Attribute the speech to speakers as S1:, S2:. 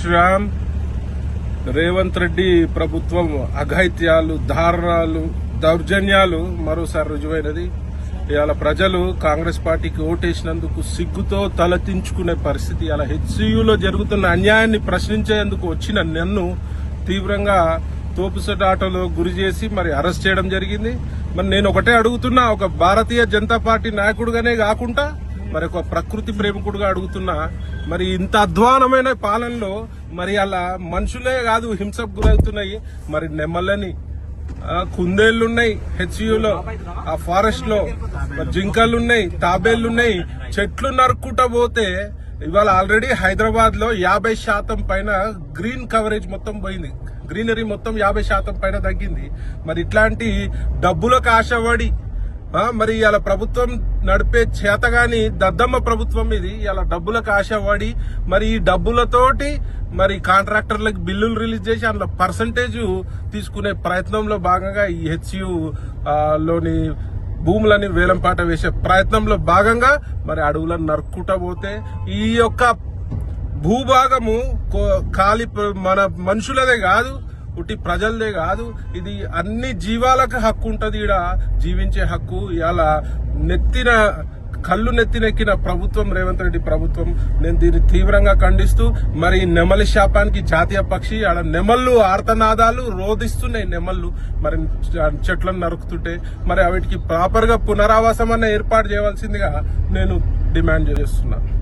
S1: శ్రీరామ్ రేవంత్ రెడ్డి ప్రభుత్వం అఘైత్యాలు దారుణాలు దౌర్జన్యాలు మరోసారి రుజువైనది. ఇవాళ ప్రజలు కాంగ్రెస్ పార్టీకి ఓటేసినందుకు సిగ్గుతో తలతించుకునే పరిస్థితి ఇలా హెచ్సియులో జరుగుతున్న అన్యాయాన్ని ప్రశ్నించేందుకు వచ్చిన నన్ను తీవ్రంగా తోపుసట ఆటోలో గురి చేసి మరి అరెస్ట్ చేయడం జరిగింది. మరి నేను ఒకటే అడుగుతున్నా ఒక భారతీయ జనతా పార్టీ నాయకుడుగానే కాకుండా మరి ఒక ప్రకృతి ప్రేమికుడుగా అడుగుతున్నా మరి ఇంత అధ్వానమైన పాలనలో మరి అలా మనుషులే కాదు హింసకు గురవుతున్నాయి మరి నెమ్మలని కుందేళ్ళున్నాయి హెచ్యులో ఆ ఫారెస్ట్లో జింకలున్నాయి తాబేళ్ళున్నాయి చెట్లు నరుక్కుంటా పోతే ఇవాళ ఆల్రెడీ హైదరాబాద్లో యాభై శాతం పైన గ్రీన్ కవరేజ్ మొత్తం పోయింది. గ్రీనరీ మొత్తం యాభై శాతం పైన తగ్గింది. మరి ఇట్లాంటి డబ్బులకు ఆశపడి మరి ఇలా ప్రభుత్వం నడిపే చేతగాని దద్దమ్మ ప్రభుత్వం ఇది ఇలా డబ్బులకు ఆశపడి మరి ఈ డబ్బులతోటి మరి కాంట్రాక్టర్లకు బిల్లులు రిలీజ్ చేసి అందులో పర్సంటేజ్ తీసుకునే ప్రయత్నంలో భాగంగా ఈ హెచ్యు లోని భూములని వేలంపాట వేసే ప్రయత్నంలో భాగంగా మరి అడవులను నరుక్కుంటా పోతే ఈ యొక్క భూభాగము కో- ఖాళీ మన మనుషులదే కాదు ఉట్టి ప్రజలదే కాదు ఇది అన్ని జీవాలకు హక్కు ఉంటది ఈడ. జీవించే హక్కు ఇలా నెత్తిన కళ్ళు నెత్తినెక్కిన ప్రభుత్వం రేవంత్ రెడ్డి ప్రభుత్వం. నేను దీన్ని తీవ్రంగా ఖండిస్తూ మరి ఈ నెమలి శాపానికి జాతీయ పక్షి ఆడ నెమళ్ళు ఆర్తనాదాలు రోధిస్తున్నాయి నెమళ్ళు. మరి చెట్లను నరుకుతుంటే మరి వాటికి ప్రాపర్గా పునరావాసం అన్న ఏర్పాటు చేయవలసిందిగా నేను డిమాండ్ చేస్తున్నాను